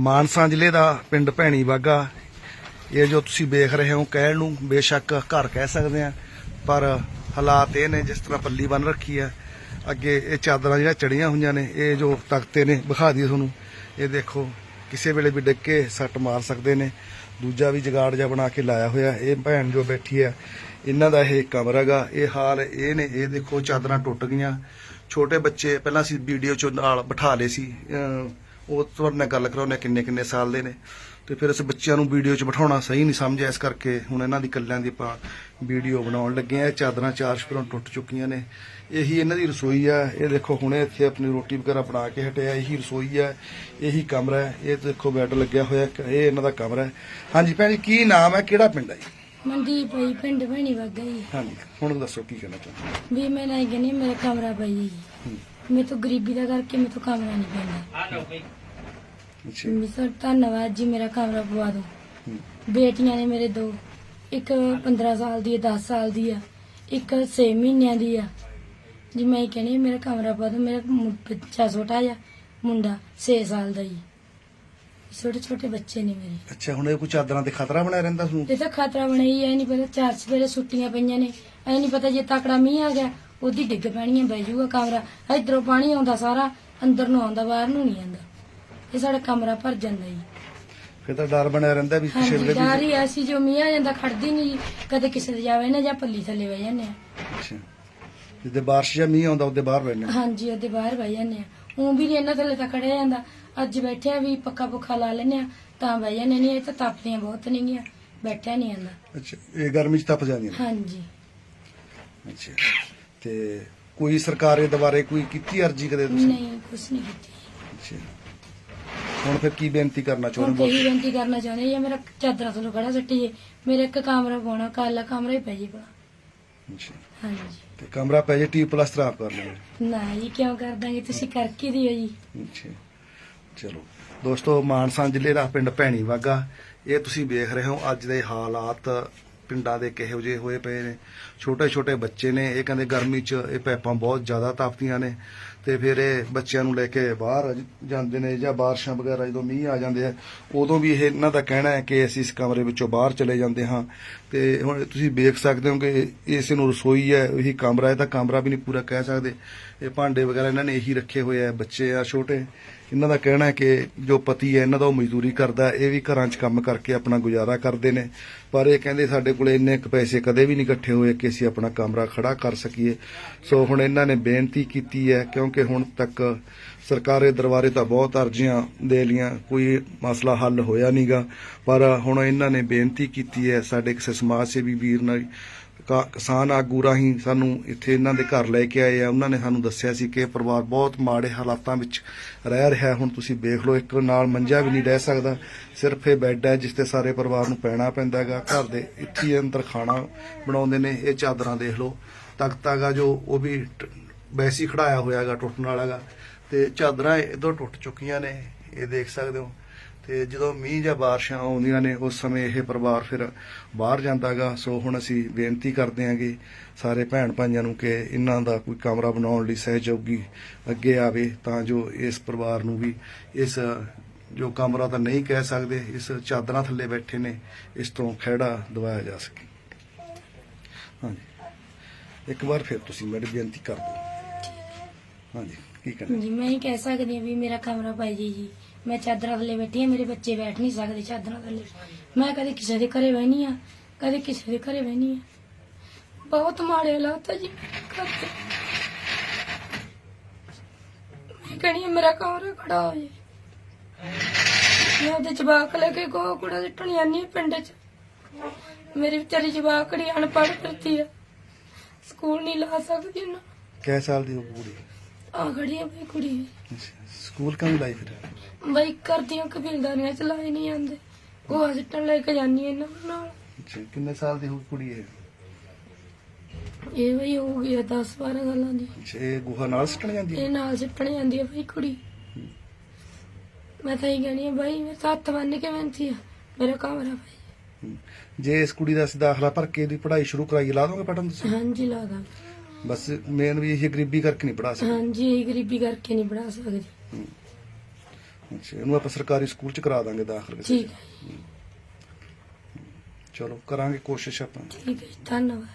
ਮਾਨਸਾ ਜ਼ਿਲ੍ਹੇ ਦਾ ਪਿੰਡ ਭੈਣੀ ਬਾਗਾ। ਇਹ ਜੋ ਤੁਸੀਂ ਵੇਖ ਰਹੇ ਹੋ ਕਹਿਣ ਨੂੰ ਬੇਸ਼ੱਕ ਘਰ ਕਹਿ ਸਕਦੇ ਆ ਪਰ ਹਾਲਾਤ ਇਹ ਨੇ ਜਿਸ ਤਰ੍ਹਾਂ ਪੱਲੀ ਬੰਨ ਰੱਖੀ ਹੈ। ਅੱਗੇ ਇਹ ਚਾਦਰਾਂ ਜਿਹੜੀਆਂ ਚੜੀਆਂ ਹੋਈਆਂ ਨੇ, ਇਹ ਜੋ ਤਖਤੇ ਨੇ, ਵਿਖਾ ਦਈਏ ਤੁਹਾਨੂੰ। ਇਹ ਦੇਖੋ, ਕਿਸੇ ਵੇਲੇ ਵੀ ਡਿੱਕੇ ਸੱਟ ਮਾਰ ਸਕਦੇ ਨੇ। ਦੂਜਾ ਵੀ ਜਗਾੜ ਜਿਹਾ ਬਣਾ ਕੇ ਲਾਇਆ ਹੋਇਆ ਇਹ ਭੈਣ ਜੋ ਬੈਠੀ ਹੈ, ਇਹਨਾਂ ਦਾ ਇਹ ਕਮਰਾ ਗਾ ਇਹ ਹਾਲ ਇਹ ਨੇ, ਇਹ ਦੇਖੋ ਚਾਦਰਾਂ ਟੁੱਟ ਗਈਆਂ। ਛੋਟੇ ਬੱਚੇ, ਪਹਿਲਾਂ ਅਸੀਂ ਵੀਡੀਓ ਚ ਨਾਲ ਬਿਠਾ ਲਏ ਸੀ। ਉਹ ਤੁਹਾਡੇ ਨਾਲ ਗੱਲ ਕਰਾਉਂਦੇ ਹਾਂ ਕਿੰਨੇ ਕਿੰਨੇ ਸਾਲ ਦੇ ਨੇ। ਤੇ ਫਿਰ ਅਸੀਂ ਬੱਚਿਆਂ ਨੂੰ ਵੀਡੀਓ 'ਚ ਬਿਠਾਉਣਾ ਸਹੀ ਨਹੀਂ ਸਮਝਿਆ ਇਸ ਕਰਕੇ ਹੁਣ ਇਹਨਾਂ ਦੀ ਕੱਲਿਆਂ ਦੀ ਆਪਾਂ ਵੀਡੀਓ ਬਣਾਉਣ ਲੱਗੇ ਆ ਚਾਦਰਾਂ ਚਾਰ ਸ਼ਪਰੋਂ ਟੁੱਟ ਚੁੱਕੀਆਂ ਨੇ। ਇਹੀ ਇਹਨਾਂ ਦੀ ਰਸੋਈ ਆ। ਇਹ ਦੇਖੋ ਹੁਣੇ ਇੱਥੇ ਆਪਣੀ ਰੋਟੀ ਵਗੈਰਾ ਬਣਾ ਕੇ ਹਟਿਆ। ਇਹੀ ਰਸੋਈ ਆ। ਇਹੀ ਕਮਰਾ ਹੈ। ਇਹ ਦੇਖੋ ਬੈੱਡ ਲੱਗਿਆ ਹੋਇਆ। ਇਹ ਇਹਨਾਂ ਦਾ ਕਮਰਾ ਹੈ। ਹਾਂਜੀ ਭੈਣ ਜੀ ਕੀ ਨਾਮ ਹੈ? ਕਿਹੜਾ ਪਿੰਡ ਹੈ ਜੀ? ਮਨਦੀਪ ਭਾਈ ਪਿੰਡ ਬਣੀ ਵਗਾ ਹਾਂਜੀ। ਹੁਣ ਦੱਸੋ ਕੀ ਕਹਿਣਾ ਚਾਹੁੰਦੇ ਵੀ ਮੈਂ ਨਹੀਂ ਕਹਿੰਦੀ ਮੇਰਾ ਕਮਰਾ ਪਈ ਜੀ। ਹੂੰ। ਤਾਂ ਗਰੀਬੀ ਦਾ ਕਰਕੇ ਮੈਂ ਤਾਂ ਕਮਰਾ ਨਹੀਂ ਪੈਂਦਾ। ਅੱਛਾ। ਮੈਂ ਸਰ ਧੰਨਵਾਦ ਜੀ ਮੇਰਾ ਕਮਰਾ ਪਵਾ ਦਿਓ। ਹੂੰ। ਬੇਟੀਆਂ ਨੇ ਮੇਰੇ ਦੋ ਇੱਕ 15 ਸਾਲ ਦੀ ਹੈ 10 ਸਾਲ ਦੀ ਆ ਇੱਕ 6 ਮਹੀਨਿਆਂ ਦੀ ਆ ਜੀ ਮੈਂ ਇਹ ਕਹਿੰਦੀ ਹਾਂ, ਮੇਰਾ ਕਮਰਾ ਪਵਾ ਦਿਓ। ਮੇਰਾ ਮੁੰ- ਬੱਚਾ ਛੋਟਾ ਜਿਹਾ ਮੁੰਡਾ 6 ਸਾਲ ਦਾ ਜੀ ਛੋਟੇ ਛੋਟੇ ਬੱਚੇ ਨੇ ਮੇਰੇ। ਅੱਛਾ ਹੁਣ ਇਹ ਕੋਈ ਚਾਦਰਾਂ ਤੇ ਖਤਰਾ ਬਣਿਆ ਰਹਿੰਦਾ ਤੁਹਾਨੂੰ? ਇਹ ਤਾਂ ਖਤਰਾ ਬਣਾਈ ਐ ਨਹੀਂ ਪਤਾ ਚਾਰ ਸਵੇਰੇ ਛੁੱਟੀਆਂ ਪਈਆਂ ਨੇ। ਐ ਨਹੀਂ ਪਤਾ ਜੇ ਤਕੜਾ ਮੀਂਹ ਆ ਗਿਆ ਉਹਦੀ ਡਿੱਗ ਪੈਣੀ ਐ ਬਹਿ ਜਾਊਗਾ ਕਮਰਾ। ਇਧਰੋਂ ਪਾਣੀ ਆਉਂਦਾ ਸਾਰਾ ਅੰਦਰ ਨੂੰ ਆਉਂਦਾ ਬਾਹਰ ਨੂੰ ਨਹੀਂ ਆਉਂਦਾ। ਇਹ ਸਾਡਾ ਕਮਰਾ ਭਰ ਜਾਂਦਾ ਜੀ। ਫਿਰ ਤਾਂ ਡਰ ਬਣਿਆ ਰਹਿੰਦਾ ਵੀ ਕਿਸੇ ਹਾਂਜੀ ਵੇਲੇ ਡਰ ਵੀ ਹੀ ਐਸੀ ਜੋ ਮੀਂਹ ਆ ਜਾਂਦਾ ਖੜਦੀ ਨਹੀਂ ਜੀ। ਕਦੇ ਕਿਸੇ ਦੇ ਜਾਵੇ ਨਾ ਜਾਂ ਪੱਲੀ ਥੱਲੇ ਬਹਿ ਜਾਂਦੇ ਆ। ਅੱਛਾ। ਜਿੱਦੇ ਬਾਰਿਸ਼ ਜਾਂ ਮੀਂਹ ਆਉਂਦਾ ਉਹਦੇ ਬਾਹਰ ਬੈਠਣਾ ਹਾਂਜੀ ਉਹਦੇ ਬਾਹਰ ਬਹਿ ਜਾਂਦੇ ਆ। ਉਹ ਵੀ ਨਹੀਂ ਇਹਨਾਂ ਥੱਲੇ ਤਾਂ ਖੜਿਆ ਜਾਂਦਾ। ਅੱਜ ਬੈਠੇ ਆ ਵੀ ਪੱਕਾ ਪੁੱਖਾ ਲਾ ਲੈਨੇ ਆ ਤਾਂ ਬਹਿ ਜਾਂਦੇ ਨਹੀਂ ਇਹ ਤਾਂ ਤਪਦੀਆਂ ਬਹੁਤ ਨੇਗੀਆਂ ਬੈਠਿਆ ਨਹੀਂ ਜਾਂਦਾ। ਅੱਛਾ ਇਹ ਗਰਮੀ ਚ ਤਪ ਜਾਂਦੀਆਂ ਨੇ? ਹਾਂਜੀ। ਅੱਛਾ। ਤੇ ਕੋਈ ਸਰਕਾਰ ਦੁਆਰੇ ਕੋਈ ਕੀਤੀ ਅਰਜੀ ਕਦੇ ਤੁਸੀਂ? ਨਹੀਂ ਕੁਛ ਨਹੀਂ ਕੀਤੀ। ਅੱਛਾ। ਹੁਣ ਫਿਰ ਕੀ ਬੇਨਤੀ ਕਰਨਾ ਹੁਣ ਚਾਹੁੰਦੇ ਤੇ ਹੋ ਬੇਨਤੀ ਕਰਨਾ ਚਾਹੁੰਦੇ ਆ ਮੇਰਾ ਚਾਦਰਾਂ ਤੋਂ ਖੜਾ ਸੱਟੀਏ ਮੇਰੇ ਇੱਕ ਕਮਰਾ ਪਾਉਣਾ ਕਾਲਾ ਕਮਰਾ ਹੀ ਪੈ ਜੇ ਅੱਛਾ। ਹਾਂਜੀ। ਤੇ ਕਮਰਾ ਪੈ ਜੇ ਟੀ ਪਲਸਤਰ ਆਪ ਕਰ ਲਓ। ਨਾ ਜੀ ਕਿਉਂ ਕਰ ਦਾਂਗੇ ਤੁਸੀਂ ਕਰਕੇ ਦਿਓ ਜੀ? ਅੱਛਾ। ਚਲੋ। ਦੋਸਤੋ ਮਾਨਸਾ ਜ਼ਿਲ੍ਹੇ ਦਾ ਪਿੰਡ ਭੈਣੀ ਵਾਗਾ। ਇਹ ਤੁਸੀਂ ਵੇਖ ਰਹੇ ਹੋ ਅੱਜ ਦੇ ਹਾਲਾਤ ਪਿੰਡਾਂ ਦੇ ਕਿਹੋ ਜਿਹੇ ਹੋਏ ਪਏ ਨੇ। ਛੋਟੇ ਛੋਟੇ ਬੱਚੇ ਨੇ, ਇਹ ਕਹਿੰਦੇ ਗਰਮੀ 'ਚ ਇਹ ਪੈਪਾਂ ਬਹੁਤ ਜ਼ਿਆਦਾ ਤਪਦੀਆਂ ਨੇ। ਤੇ ਫਿਰ ਇਹ ਬੱਚਿਆਂ ਨੂੰ ਲੈ ਕੇ ਬਾਹਰ ਜ- ਜਾਂਦੇ ਨੇ ਜਾਂ ਬਾਰਿਸ਼ਾਂ ਵਗੈਰਾ ਜਦੋਂ ਮੀਂਹ ਆ ਜਾਂਦੇ ਆ, ਉਦੋਂ ਵੀ ਇਹ ਇਹਨਾਂ ਦਾ ਕਹਿਣਾ ਹੈ ਕਿ ਅਸੀਂ ਇਸ ਕਮਰੇ ਵਿੱਚੋਂ ਬਾਹਰ ਚਲੇ ਜਾਂਦੇ ਹਾਂ। ਤੇ ਹੁਣ ਤੁਸੀਂ ਵੇਖ ਸਕਦੇ ਹੋ ਕਿ ਇਸ ਨੂੰ ਰਸੋਈ ਹੈ, ਇਹੀ ਕਮਰਾ ਹੈ, ਤਾਂ ਕਮਰਾ ਵੀ ਨਹੀਂ ਪੂਰਾ ਕਹਿ ਸਕਦੇ। ਇਹ ਭਾਂਡੇ ਵਗੈਰਾ ਇਹਨਾਂ ਨੇ ਇਹੀ ਰੱਖੇ ਹੋਏ ਆ, ਬੱਚੇ ਆ, ਛੋਟੇ। ਇਹਨਾਂ ਦਾ ਕਹਿਣਾ ਹੈ ਕਿ ਜੋ ਪਤੀ ਹੈ, ਇਹਨਾਂ ਦਾ ਉਹ ਮਜ਼ਦੂਰੀ ਕਰਦਾ ਇਹ ਵੀ ਘਰਾਂ 'ਚ ਕੰਮ ਕਰਕੇ ਆਪਣਾ ਗੁਜ਼ਾਰਾ ਕਰਦੇ ਨੇ। ਪਰ ਇਹ ਕਹਿੰਦੇ ਸਾਡੇ ਕੋਲ ਇੰਨੇ ਕੁ ਪੈਸੇ ਕਦੇ ਵੀ ਨਹੀਂ ਇਕੱਠੇ ਹੋਏ ਕਿ ਅਸੀਂ ਆਪਣਾ ਕਮਰਾ ਖੜਾ ਕਰ ਸਕੀਏ। ਸੋ ਹੁਣ ਇਹਨਾਂ ਨੇ ਬੇਨਤੀ ਕੀਤੀ ਹੈ, ਕਿਉਂਕਿ ਕਿ ਹੁਣ ਤੱਕ ਸਰਕਾਰੇ ਦਰਬਾਰੇ ਤਾਂ ਬਹੁਤ ਅਰਜ਼ੀਆਂ ਦੇ ਲੀਆਂ ਕੋਈ ਮਸਲਾ ਹੱਲ ਹੋਇਆ ਨਹੀਂਗਾ ਪਰ ਹੁਣ ਇਹਨਾਂ ਨੇ ਬੇਨਤੀ ਕੀਤੀ ਹੈ, ਸਾਡੇ ਕਿਸੇ ਸਮਾਜ ਸੇਵੀ ਵੀਰ ਨਾਲ ਕਾ- ਕਿਸਾਨ ਆਗੂ ਰਾਹੀਂ ਸਾਨੂੰ ਇੱਥੇ ਇਹਨਾਂ ਦੇ ਘਰ ਲੈ ਕੇ ਆਏ ਆ। ਉਹਨਾਂ ਨੇ ਸਾਨੂੰ ਦੱਸਿਆ ਸੀ ਕਿ ਇਹ ਪਰਿਵਾਰ ਬਹੁਤ ਮਾੜੇ ਹਾਲਾਤਾਂ ਵਿੱਚ ਰਹਿ ਰਿਹਾ। ਹੁਣ ਤੁਸੀਂ ਵੇਖ ਲਓ, ਇੱਕ ਨਾਲ ਮੰਜਾ ਵੀ ਨਹੀਂ ਰਹਿ ਸਕਦਾ। ਸਿਰਫ ਇਹ ਬੈੱਡ ਹੈ ਜਿਸ ਤੇ ਸਾਰੇ ਪਰਿਵਾਰ ਨੂੰ ਪੈਣਾ ਪੈਂਦਾ ਹੈਗਾ। ਘਰ ਦੇ ਇੱਥੇ ਅੰਦਰ ਖਾਣਾ ਬਣਾਉਂਦੇ ਨੇ, ਇਹ ਚਾਦਰਾਂ ਦੇਖ ਲਓ। ਤਖਤਾ ਜੋ ਉਹ ਵੀ ਵੈਸੀ ਹੀ ਖੜਾਇਆ ਹੋਇਆ ਹੈਗਾ, ਟੁੱਟਣ ਵਾਲਾ ਗਾ ਤੇ ਚਾਦਰਾਂ ਇਧਰ ਟੁੱਟ ਚੁੱਕੀਆਂ ਨੇ, ਇਹ ਦੇਖ ਸਕਦੇ ਹੋ। ਤੇ ਜਦੋਂ ਮੀਂਹ ਜਾਂ ਬਾਰਿਸ਼ਾਂ ਆਉਂਦੀਆਂ ਨੇ, ਉਸ ਸਮੇਂ ਇਹ ਪਰਿਵਾਰ ਫਿਰ ਬਾਹਰ ਜਾਂਦਾਗਾ ਸੋ ਹੁਣ ਅਸੀਂ ਬੇਨਤੀ ਕਰਦੇ ਹਾਂਗੇ ਸਾਰੇ ਭੈਣ ਭਾਈਆਂ ਨੂੰ ਕਿ ਇਹਨਾਂ ਦਾ ਕੋਈ ਕਮਰਾ ਬਣਾਉਣ ਲਈ ਸਹਿਯੋਗੀ ਅੱਗੇ ਆਵੇ, ਤਾਂ ਜੋ ਇਸ ਪਰਿਵਾਰ ਨੂੰ ਵੀ ਇਸ ਜੋ ਕਮਰਾ ਤਾਂ ਨਹੀਂ ਕਹਿ ਸਕਦੇ, ਇਸ ਚਾਦਰਾਂ ਥੱਲੇ ਬੈਠੇ ਨੇ, ਇਸ ਤੋਂ ਖਿਹੜਾ ਦਵਾਇਆ ਜਾ ਸਕੇ। ਹਾਂਜੀ। ਇੱਕ ਵਾਰ ਫਿਰ ਤੁਸੀਂ ਮੇਰੀ ਬੇਨਤੀ ਕਰ ਦਿਓ। ਹਾਂਜੀ ਕੀ ਕਹਿਣਾ ਜੀ ਮੈਂ ਹੀ ਕਹਿ ਸਕਦੀ ਹਾਂ ਵੀ ਮੇਰਾ ਕਮਰਾ ਪਾਈ ਜੀ ਜੀ ਮੈਂ ਚਾਦਰਾਂ ਥੱਲੇ ਬੈਠੀ ਹਾਂ ਮੇਰੇ ਬੱਚੇ ਬੈਠ ਨਹੀਂ ਸਕਦੇ ਚਾਦਰਾਂ ਥੱਲੇ। ਮੈਂ ਕਦੇ ਕਿਸੇ ਦੇ ਘਰੇ ਬਹਿਨੀ ਆ ਕਦੇ ਕਿਸੇ ਦੇ ਘਰੇ ਬਹਿਨੀ ਆ। ਬਹੁਤ ਮਾੜੇ ਹਾਲਾਤ ਆ ਜੀ ਮੇਰੇ ਘਰ ਦੇ। ਮੈਂ ਕਹਿੰਦੀ ਹਾਂ ਮੇਰਾ ਕਮਰਾ ਖੜਾ ਹੋ ਜੇ। ਮੈਂ ਉਹਦੇ ਜਵਾਕ ਲੈ ਕੇ ਗੋ ਕੁੜਾ ਸਿੱਟਣ ਜਾਂਦੀ ਹਾਂ ਪਿੰਡ 'ਚ। ਮੇਰੀ ਵਿਚਾਰੀ ਜਵਾਕੜੀ ਅਨਪੜ੍ਹ ਫਿਰਦੀ ਆ। ਸਕੂਲ ਨਹੀਂ ਲਾ ਸਕਦੀ ਨਾ। ਕੈ ਸਾਲ ਦੀ ਹੋ ਕੁੜੀ ਆ ਖੜੀ ਆ ਬਈ ਕੁੜੀ ਸਕੂਲ ਕਿਉਂ ਲਾਈ ਫਿਰ? ਬਈ ਕਰਦੀਆਂ ਕਬੀਲਦਾਰੀਆਂ ਚਲਾਏ ਨਹੀਂ ਜਾਂਦੇ। ਉਹ ਸਿੱਟਣ ਲੈ ਕੇ ਜਾਂਦੀ ਇਹਨਾਂ ਨਾਲ। ਅੱਛਾ ਕਿੰਨੇ ਸਾਲ ਦੀ ਹੋ ਕੁੜੀ ਹੈ ਇਹ ਬਈ ਹੋ ਗਿਆ 10 12 ਸਾਲਾਂ ਦੀ। ਅੱਛਾ ਇਹ ਗੁਹਾ ਨਾਲ ਸਟਣ ਜਾਂਦੀ ਹੈ ਇਹ ਨਾਲ ਸਿੱਟਣ ਜਾਂਦੀ ਆ ਬਈ ਕੁੜੀ। ਮੈਂ ਤਾਂ ਇਹ ਕਹਿਣੀ ਆ ਬਈ ਮੇਰੇ ਤਾਂ ਹੱਥ ਬੰਨ ਕੇ ਬੈਠੀ ਆ ਮੇਰਾ ਕਮਰਾ ਬਈ। ਜੇ ਇਸ ਕੁੜੀ ਦਾ ਅਸੀਂ ਦਾਖਲਾ ਭਰ ਕੇ ਦੀ ਪੜ੍ਹਾਈ ਸ਼ੁਰੂ ਕਰਾਈ ਲਾ ਦੋਗੇ ਪੜਨ ਤੁਸੀਂ? ਹਾਂਜੀ ਲਾ ਦਾਂ ਬਸ ਮੇਨ ਵੀ ਇਹ ਗਰੀਬੀ ਕਰਕੇ ਨਹੀਂ ਪੜਾ ਸਕਦੇ। ਹਾਂਜੀ ਇਹ ਗਰੀਬੀ ਕਰਕੇ ਨਹੀਂ ਪੜਾ ਸਕਦੀ। ਅੱਛਾ ਇਹਨੂੰ ਆਪਾਂ ਸਰਕਾਰੀ ਸਕੂਲ ਚ ਕਰਾ ਦਾਂਗੇ ਦਾਖਲ ਕਿਸੇ ਠੀਕ ਚ। ਚਲੋ ਕਰਾਂਗੇ ਕੋਸ਼ਿਸ਼ ਆਪਾਂ। ਠੀਕ ਹੈ ਜੀ, ਧੰਨਵਾਦ।